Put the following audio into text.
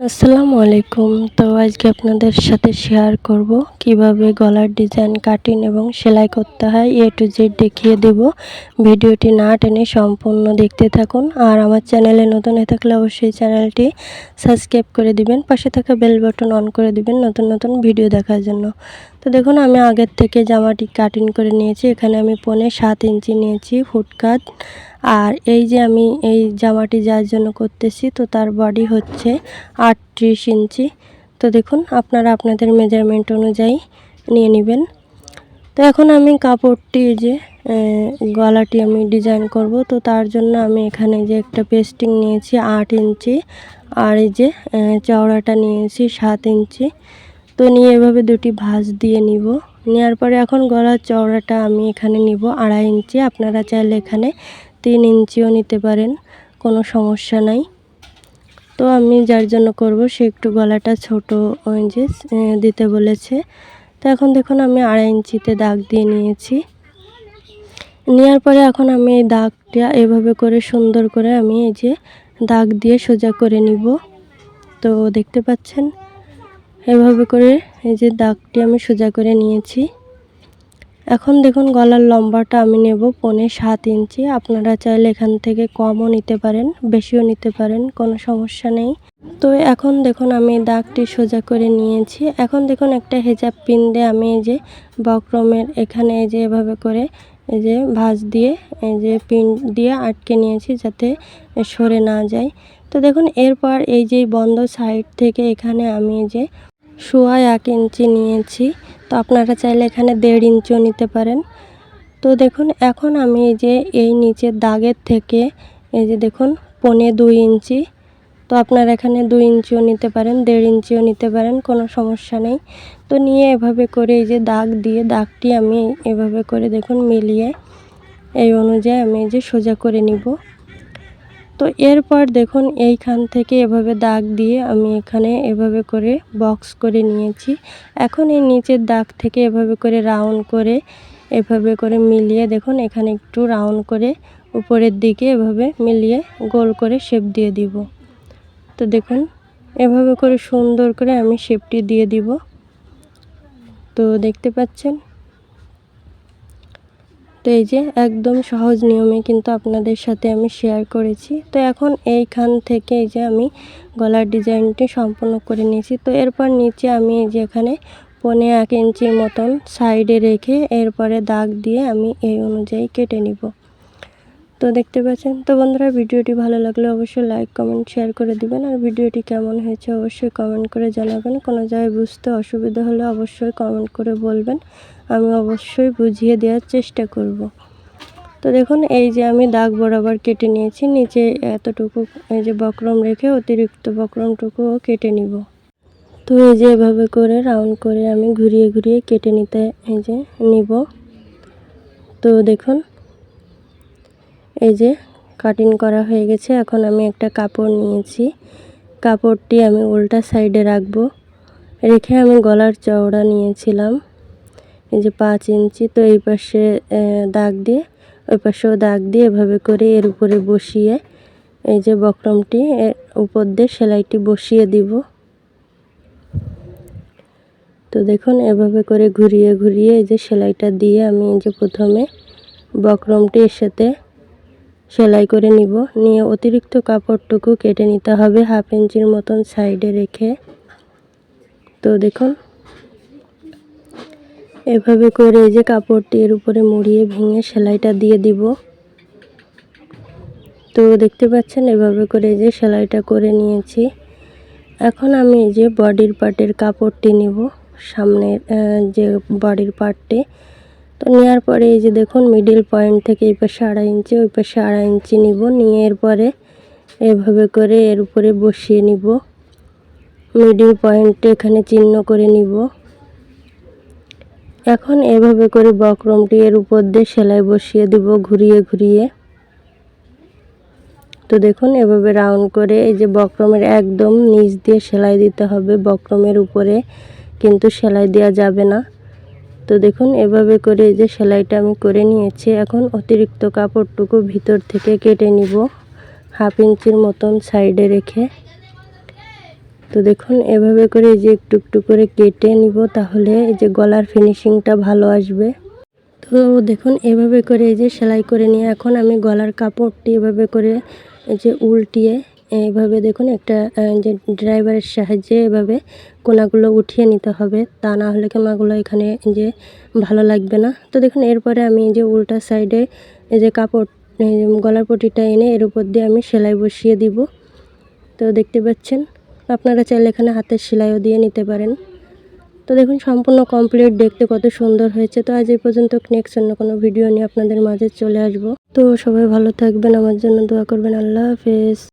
আসসালামু আলাইকুম। তো আজকে আপনাদের সাথে শেয়ার করব কীভাবে গলার ডিজাইন কাটিং এবং সেলাই করতে হয় এ টু জেড দেখিয়ে দেব। ভিডিওটি না টেনে সম্পূর্ণ দেখতে থাকুন। আর আমার চ্যানেলে নতুন হয়ে থাকলে অবশ্যই চ্যানেলটি সাবস্ক্রাইব করে দিবেন, পাশে থাকা বেল বাটন অন করে দিবেন নতুন নতুন ভিডিও দেখার জন্য। তো দেখুন, আমি আগের থেকে জামাটি কাটিং করে নিয়েছি। এখানে আমি পনে সাত ইঞ্চি নিয়েছি ফুটকাট আর এই যে আমি এই জামাটি যার জন্য করতেছি, তো তার বডি হচ্ছে আটত্রিশ ইঞ্চি। তো দেখুন, আপনারা আপনাদের মেজারমেন্ট অনুযায়ী নিয়ে নেবেন। তো এখন আমি কাপড়টি যে গলাটি আমি ডিজাইন করব, তো তার জন্য আমি এখানে যে একটা পেস্টিং নিয়েছি আট ইঞ্চি, আর এই যে চওড়াটা নিয়েছি সাত ইঞ্চি। তো নিয়ে এভাবে দুটি ভাঁজ দিয়ে নিব। নেওয়ার পরে এখন গলার চওড়াটা আমি এখানে নিব আড়াই ইঞ্চি। আপনারা চাইলে এখানে তিন ইঞ্চিও নিতে পারেন, কোনো সমস্যা নাই। তো আমি যার জন্য করব, সে একটু গলাটা ছোট যে দিতে বলেছে। তো এখন দেখুন, আমি আড়াই ইঞ্চিতে দাগ দিয়ে নিয়েছি। নেওয়ার পরে এখন আমি এই দাগটা এভাবে করে সুন্দর করে আমি এই যে দাগ দিয়ে সোজা করে নিব। তো দেখতে পাচ্ছেন? এভাবে করে এই যে দাগটি আমি সোজা করে নিয়েছি। এখন দেখুন গলার লম্বাটা আমি নেব পনে সাত ইঞ্চি। আপনারা চাইলে এখান থেকে কমও নিতে পারেন, বেশিও নিতে পারেন, কোনো সমস্যা নেই। তো এখন দেখুন আমি দাগটি সোজা করে নিয়েছি। এখন দেখুন একটা হেজাব পিন দিয়ে আমি এই যে বক্রমের এখানে এই যে এভাবে করে এই যে ভাঁজ দিয়ে এই যে পিন দিয়ে আটকে নিয়েছি যাতে সরে না যায়। তো দেখুন এরপর এই যে বন্ধ সাইড থেকে এখানে আমি যে সোয়া এক ইঞ্চি নিয়েছি। তো আপনারা চাইলে এখানে দেড় ইঞ্চিও নিতে পারেন। তো দেখুন, এখন আমি এই যে এই নিচের দাগের থেকে এই যে দেখুন, পনে দুই ইঞ্চি। তো আপনারা এখানে দুই ইঞ্চিও নিতে পারেন, দেড় ইঞ্চিও নিতে পারেন, কোনো সমস্যা নেই। তো নিয়ে এভাবে করে এই যে দাগ দিয়ে, দাগটি আমি এভাবে করে দেখুন মিলিয়ে, এই অনুযায়ী আমি এই যে সোজা করে নিব। তো এরপর দেখুন এইখান থেকে এভাবে দাগ দিয়ে আমি এখানে এভাবে করে বক্স করে নিয়েছি। এখন এই নিচের দাগ থেকে এভাবে করে রাউন্ড করে এভাবে করে মিলিয়ে দেখুন এখানে একটু রাউন্ড করে উপরের দিকে এভাবে মিলিয়ে গোল করে শেপ দিয়ে দিব। তো দেখুন এভাবে করে সুন্দর করে আমি শেপটি দিয়ে দিব। তো দেখতে পাচ্ছেন? তো এই যে একদম সহজ নিয়মে কিন্তু আপনাদের সাথে আমি শেয়ার করেছি। তো এখন এইখান থেকে এই যে আমি গলার ডিজাইনটি সম্পূর্ণ করে নিয়েছি। তো এরপর নিচে আমি এই যে এখানে পনে এক ইঞ্চির মতন সাইডে রেখে এরপরে দাগ দিয়ে আমি এই অনুযায়ী কেটে নিব। তো দেখতে পাচ্ছেন। তো বন্ধুরা, ভিডিওটি ভালো লাগলে অবশ্যই লাইক কমেন্ট শেয়ার করে দিবেন। আর ভিডিওটি কেমন হয়েছে অবশ্যই কমেন্ট করে জানাবেন। কোনো জায়গায় বুঝতে অসুবিধা হলে অবশ্যই কমেন্ট করে বলবেন। আমি অবশ্যই বুঝিয়ে দেওয়ার চেষ্টা করব। তো দেখুন, এই যে আমি দাগ বরাবর কেটে নিয়েছি। নিচে এতটুকু, এই যে বক্রম রেখে অতিরিক্ত বক্রমটুকুও কেটে নিব। তো এই যে এভাবে করে রাউন্ড করে আমি ঘুরিয়ে ঘুরিয়ে কেটে নিতে, এই যে নিব। তো দেখুন এই যে কাটিং করা হয়ে গেছে। এখন আমি একটা কাপড় নিয়েছি। কাপড়টি আমি উল্টা সাইডে রাখব। রেখে আমি গলার চওড়া নিয়েছিলাম। এই যে পাঁচ ইঞ্চি, তো এই পাশে দাগ দিয়ে, ওই পাশেও দাগ দিয়ে এভাবে করে এর উপরে বসিয়ে, এই যে বক্রমটি উপর দিয়ে সেলাইটি বসিয়ে দিব। তো দেখুন, এভাবে করে ঘুরিয়ে ঘুরিয়ে এই যে সেলাইটা দিয়ে আমি এই যে প্রথমে বক্রমটি এর সাথে সেলাই করে নিব। নিয়ে অতিরিক্ত কাপড়টুকু কেটে নিতে হবে হাফ ইঞ্চির মতন সাইডে রেখে। তো দেখুন, এভাবে করে এই যে কাপড়টি এর উপরে মুড়িয়ে ভেঙে সেলাইটা দিয়ে দিব। তো দেখতে পাচ্ছেন, এভাবে করে এই যে সেলাইটা করে নিয়েছি। এখন আমি এই যে বডির পার্টের কাপড়টি নিব। সামনের যে বডির পার্টটি তো নেওয়ার পরে এই যে দেখুন মিডিল পয়েন্ট থেকে এই পাশে আড়াই ইঞ্চি ওই পাশে আড়াই ইঞ্চি নিব। নিয়ে এরপরে এভাবে করে এর উপরে বসিয়ে নিব। মিডিল পয়েন্টে এখানে চিহ্ন করে নিব। এখন এভাবে করে বক্রমটি এর উপর দিয়ে সেলাই বসিয়ে দিব ঘুরিয়ে ঘুরিয়ে। তো দেখুন এভাবে রাউন্ড করে এই যে বক্রমের একদম নিচ দিয়ে সেলাই দিতে হবে। বক্রমের উপরে কিন্তু সেলাই দেওয়া যাবে না। তো দেখুন, এভাবে করে এই যে সেলাইটা আমি করে নিয়েছি। এখন অতিরিক্ত কাপড়টুকু ভিতর থেকে কেটে নিব। হাফ ইঞ্চির মতন সাইডে রেখে। তো দেখুন, এভাবে করে এই যে একটু একটু করে কেটে নিব তাহলে এই যে গলার ফিনিশিংটা ভালো আসবে। তো দেখুন, এভাবে করে এই যে সেলাই করে নিয়ে এখন আমি গলার কাপড়টি এভাবে করে এই যে উল্টিয়ে এইভাবে দেখুন একটা যে ড্রাইভারের সাহায্যে এভাবে কোনাগুলো উঠিয়ে নিতে হবে। তা না হলে কোনাগুলো এখানে যে ভালো লাগবে না। তো দেখুন, এরপরে আমি যে উল্টা সাইডে এই যে কাপড় গলার পটিটা এনে এর উপর দিয়ে আমি সেলাই বসিয়ে দিব। তো দেখতে পাচ্ছেন, আপনারা চাইলে এখানে হাতের সেলাইও দিয়ে নিতে পারেন। তো দেখুন, সম্পূর্ণ কমপ্লিট দেখতে কত সুন্দর হয়েছে। তো আজ এই পর্যন্ত নেক্সট অন্য কোনো ভিডিও নিয়ে আপনাদের মাঝে চলে আসব। তো সবাই ভালো থাকবেন, আমার জন্য দোয়া করবেন। আল্লাহ হাফেজ।